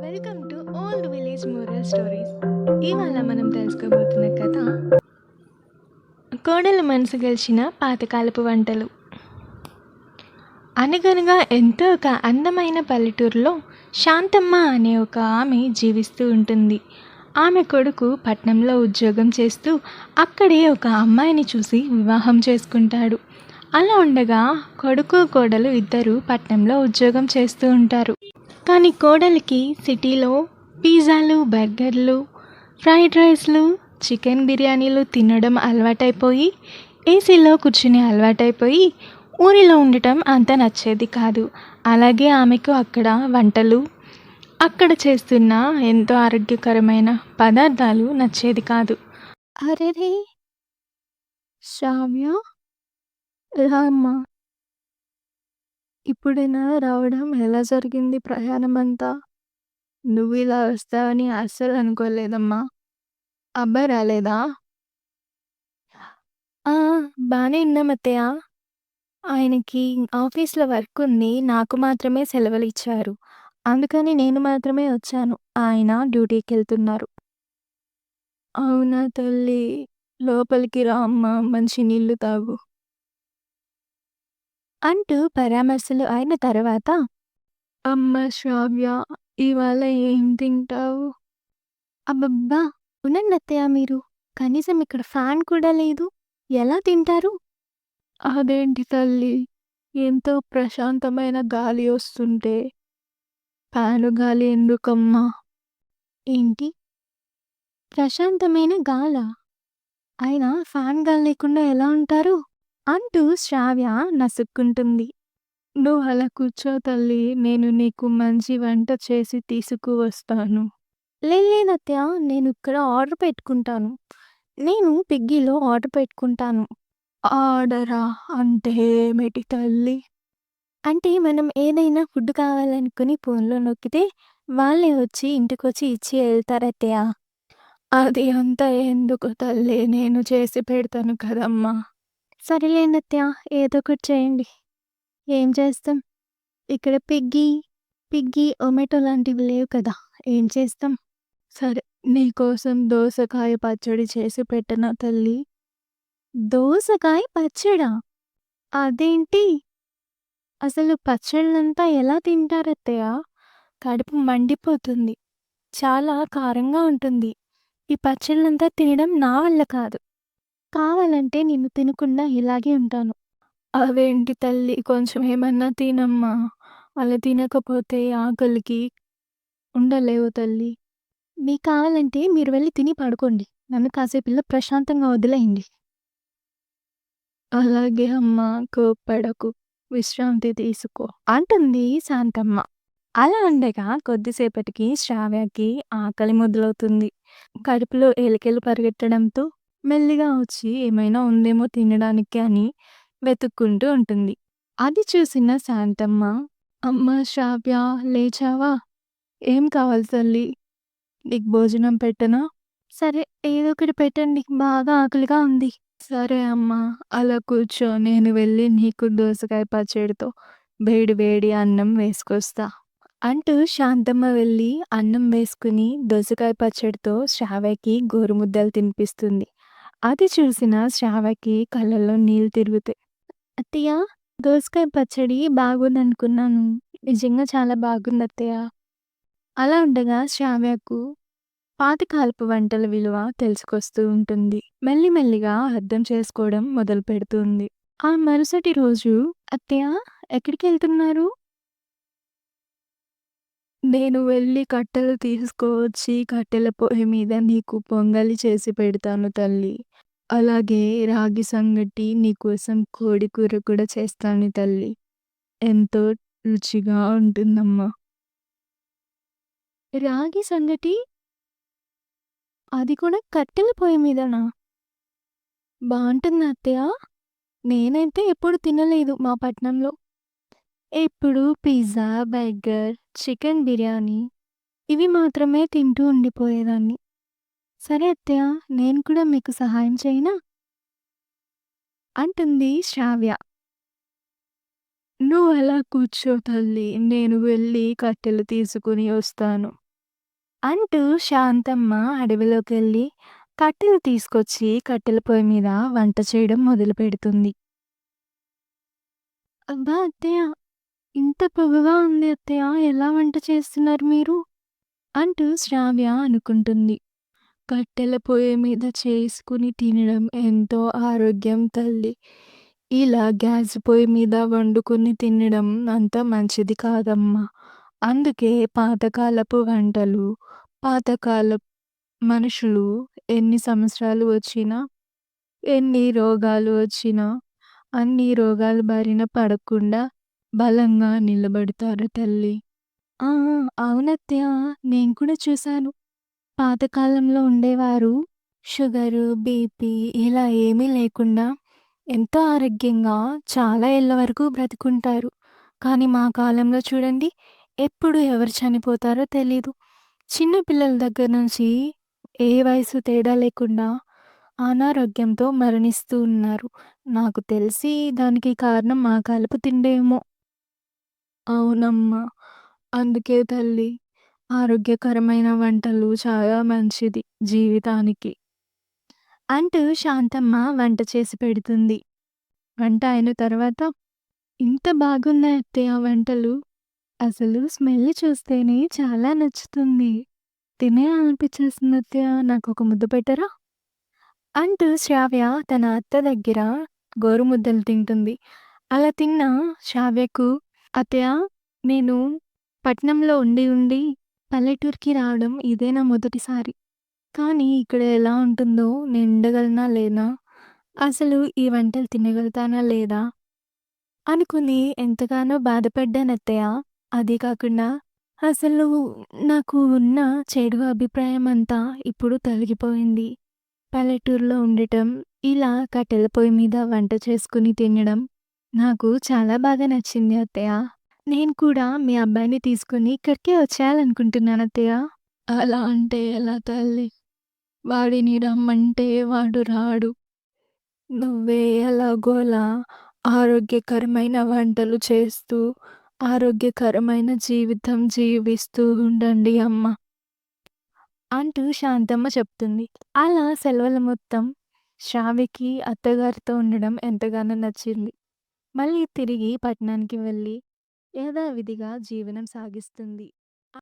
Welcome to old village moral stories ఇవాళ మనం తెలుసుకోబోతున్న కథ కోడల మనసు గెలిచిన పాతకాలపు వంటలు. అనగనగా ఎంతో ఒక అందమైన పల్లెటూరులో శాంతమ్మ అనే ఒక ఆమె జీవిస్తూ ఉంటుంది. ఆమె కొడుకు పట్నంలో ఉద్యోగం చేస్తూ అక్కడే ఒక అమ్మాయిని చూసి వివాహం చేసుకుంటాడు. అలా ఉండగా కొడుకు కోడలు ఇద్దరు పట్నంలో ఉద్యోగం చేస్తూ ఉంటారు. కానీ కోడలికి సిటీలో పిజ్జాలు బర్గర్లు ఫ్రైడ్ రైస్లు చికెన్ బిర్యానీలు తినడం అలవాటైపోయి ఏసీలో కూర్చుని అలవాటైపోయి ఊరిలో ఉండటం అంత నచ్చేది కాదు. అలాగే ఆమెకు అక్కడ వంటలు అక్కడ చేస్తున్న ఎంతో ఆరోగ్యకరమైన పదార్థాలు నచ్చేది కాదు. అరే శ్రావ్య ఎలా అమ్మా. ఇప్పుడైనా రావడం ఎలా జరిగింది ప్రయాణం అంతా నువ్వు ఇలా వస్తావని అస్సలు అనుకోలేదమ్మా. అబ్బాయి రాలేదా? ఆ, బానే ఉన్నాం అత్తయ్య. ఆయనకి ఆఫీస్లో వర్క్ ఉంది. నాకు మాత్రమే సెలవులు ఇచ్చారు. అందుకని నేను మాత్రమే వచ్చాను. ఆయన డ్యూటీకి వెళ్తున్నారు అవునా తల్లి. లోపలికి రా అమ్మా. మంచి నీళ్ళు తాగు. అంటూ పరామర్శలు అయిన తర్వాత అమ్మ శ్రావ్య ఇవాళ ఏం తింటావు? అబ్బబ్బా అత్తయ్య మీరు? కనీసం ఇక్కడ ఫ్యాన్ కూడా లేదు. ఎలా తింటారు? అదేంటి తల్లి ఎంతో ప్రశాంతమైన గాలి వస్తుంటే. ఫ్యాను గాలి ఎందుకమ్మా? ఏంటి? ప్రశాంతమైన గాల? ఆయన ఫ్యాన్ గాలి లేకుండా ఎలా ఉంటారు? అంటూ శ్రావ్య నసుక్కుంటుంది. నువ్వు అలా కూర్చో తల్లి నేను నీకు మంచి వంట చేసి తీసుకువస్తాను. లేదత్తయ్య నేను ఇక్కడ ఆర్డర్ పెట్టుకుంటాను. నేను పిగ్గీలో ఆర్డర్ పెట్టుకుంటాను. ఆర్డరా? అంటే ఏమిటి తల్లి? అంటే మనం ఏదైనా ఫుడ్ కావాలనుకుని ఫోన్లో నొక్కితే వాళ్ళే వచ్చి ఇంటికొచ్చి ఇచ్చి వెళ్తారత్తయ్య అది అంతా ఎందుకు తల్లి? నేను చేసి పెడతాను కదమ్మా. సరేలేండి అత్తయ్య ఏదో ఒకటి చేయండి. ఏం చేస్తాం? ఇక్కడ పిగ్గి పిగ్గి ఒమెటో లాంటివి లేవు కదా ఏం చేస్తాం? సరే నీకోసం దోసకాయ పచ్చడి చేసి పెట్టనా తల్లి? దోసకాయ పచ్చడా? అదేంటి? అసలు పచ్చళ్ళంతా ఎలా తింటారత్తయ్య? కడుపు మండిపోతుంది. చాలా కారంగా ఉంటుంది. ఈ పచ్చళ్ళంతా తినడం నా వల్ల కాదు. కావాలంటే నిన్ను తినకుండా ఇలాగే ఉంటాను. అవేంటి తల్లి? కొంచెం ఏమన్నా తినమ్మా. అలా తినకపోతే ఆకలికి ఉండలేవు తల్లి. మీకు కావాలంటే మీరు వెళ్ళి తిని పడుకోండి. నన్ను కాసేపు ఇలా ప్రశాంతంగా వదిలేయండి. అలాగే అమ్మా కోప్పడకు. విశ్రాంతి తీసుకో. అంటుంది శాంతమ్మ. అలా ఉండగా కొద్దిసేపటికి శ్రావ్యకి ఆకలి మొదలవుతుంది. కడుపులో ఎలికలు పరిగెత్తడంతో మెల్లిగా వచ్చి ఏమైనా ఉందేమో తినడానికి అని వెతుక్కుంటూ ఉంటుంది. అది చూసిన శాంతమ్మ అమ్మ శ్రావ్య లేచావా? ఏం కావాలి తల్లి? నీకు భోజనం పెట్టనా? సరే ఏదో ఒకటి పెట్టండి. బాగా ఆకలిగా ఉంది. సరే అమ్మా అలా కూర్చో. నేను వెళ్ళి నీకు దోసకాయ పచ్చడితో వేడి వేడి అన్నం వేసుకొస్తా. అంటూ శాంతమ్మ వెళ్ళి అన్నం వేసుకుని దోసకాయ పచ్చడితో శ్రావ్యకి గోరుముద్దలు తినిపిస్తుంది. అది చూసిన శ్రావకి కళ్ళల్లో నీళ్ళు తిరుగుతాయి. అత్తయ్య దోసకాయ పచ్చడి బాగుందనుకున్నాను. నిజంగా చాలా బాగుంది అత్తయ్య. అలా ఉండగా శ్రావ్యకు పాతకాలపు వంటల విలువ తెలుసుకొస్తూ ఉంటుంది. మెల్లిమెల్లిగా అర్థం చేసుకోవడం మొదలు పెడుతుంది. ఆ మరుసటి రోజు అత్తయ్య ఎక్కడికి వెళ్తున్నారు? నేను వెళ్ళి కట్టెలు తీసుకువచ్చి కట్టెల పొయ్యి మీద నీకు పొంగలి చేసి పెడతాను తల్లి. అలాగే రాగి సంగటి నీకోసం కోడి కూర కూడా చేస్తాను తల్లి. ఎంతో రుచిగా ఉంటుందమ్మా. రాగి సంగటి? అది కూడా కట్టెల పొయ్యి మీదనా? బాగుంటుంది అత్తయ్య. నేనైతే ఎప్పుడు తినలేదు మా పట్నంలో. ఎప్పుడు పిజ్జా బర్గర్ చికెన్ బిర్యానీ ఇవి మాత్రమే తింటూ ఉండిపోయేదాన్ని. సరే అత్తయ్య నేను కూడా మీకు సహాయం చేయనా అంటుంది శ్రావ్య నువ్వు అలా కూర్చో తల్లి నేను వెళ్ళి కట్టెలు తీసుకుని వస్తాను అంటూ శాంతమ్మ అడవిలోకెళ్ళి కట్టెలు తీసుకొచ్చి కట్టెల పొయ్యి మీద వంట చేయడం మొదలు పెడుతుంది అబ్బా! అత్తయ్య ఇంత పొగగా ఉంది అత్తయ్య. ఎలా వంట చేస్తున్నారు మీరు? అంటూ శ్రావ్య అనుకుంటుంది. కట్టెల పొయ్యి మీద చేసుకుని తినడం ఎంతో ఆరోగ్యం తల్లి. ఇలా గ్యాస్ పొయ్యి మీద వండుకొని తినడం అంత మంచిది కాదమ్మా. అందుకే పాతకాలపు వంటలు, పాతకాలపు మనుషులు ఎన్ని సంవత్సరాలు వచ్చినా, ఎన్ని రోగాలు వచ్చినా, అన్ని రోగాల బారిన పడకుండా బలంగా నిలబడతారు తల్లి. ఆ! ఆ! అవునత్తయ్య. నేను కూడా చూశాను. పాతకాలంలో ఉండేవారు షుగరు, బీపీ ఇలా ఏమీ లేకుండా ఎంతో ఆరోగ్యంగా చాలా ఏళ్ళ వరకు బ్రతుకుంటారు కానీ మా కాలంలో చూడండి ఎప్పుడు ఎవరు చనిపోతారో తెలీదు. చిన్న పిల్లల దగ్గర నుంచి ఏ వయసు తేడా లేకుండా అనారోగ్యంతో మరణిస్తూ ఉన్నారు. నాకు తెలిసి దానికి కారణం మా కలుపు తిండేమో! అవునమ్మా! అందుకే తల్లి ఆరోగ్యకరమైన వంటలు చాలా మంచిది జీవితానికి. అంటూ శాంతమ్మ వంట చేసి పెడుతుంది. వంట అయిన తర్వాత ఇంత బాగున్నాయి అత్తయ్య వంటలు. అసలు స్మెల్ చూస్తేనే చాలా నచ్చుతుంది. తినేయాలనిపించేస్తుంది అత్తయ్య. నాకొక ముద్ద పెట్టరా? అంటూ శ్రావ్య తన అత్త దగ్గర గోరుముద్దలు తింటుంది. అలా తిన్న శ్రావ్యకు అత్తయ్య నేను పట్నంలో ఉండి ఉండి పల్లెటూరికి రావడం ఇదే నా మొదటిసారి. కానీ ఇక్కడ ఎలా ఉంటుందో నేను ఉండగలనా లేనా? అసలు ఈ వంటలు తినగలుగుతానా లేదా? అనుకుని ఎంతగానో బాధపడ్డానత్తయ్య అదే అదీ కాకుండా అసలు నాకు ఉన్న చెడు అభిప్రాయం అంతా ఇప్పుడు తొలగిపోయింది. పల్లెటూరులో ఉండటం, ఇలా కట్టెల పొయ్యి మీద వంట చేసుకుని తినడం నాకు చాలా బాగా నచ్చింది అత్తయ్య. నేను కూడా మీ అబ్బాయిని తీసుకొని ఇక్కడికే వచ్చేయాలనుకుంటున్నాను అత్తయ్య. అలా అంటే ఎలా తల్లి? వాడిని రమ్మంటే వాడు రాడు. నువ్వే ఎలాగోలా ఆరోగ్యకరమైన వంటలు చేస్తూ, ఆరోగ్యకరమైన జీవితం జీవిస్తూ ఉండండి అమ్మ. అంటూ శాంతమ్మ చెప్తుంది. అలా సెలవుల మొత్తం శ్రావ్యకి అత్తగారితో ఉండడం ఎంతగానో నచ్చింది. మళ్ళీ తిరిగి పట్నానికి వెళ్ళి యథావిధిగా జీవనం సాగిస్తుంది.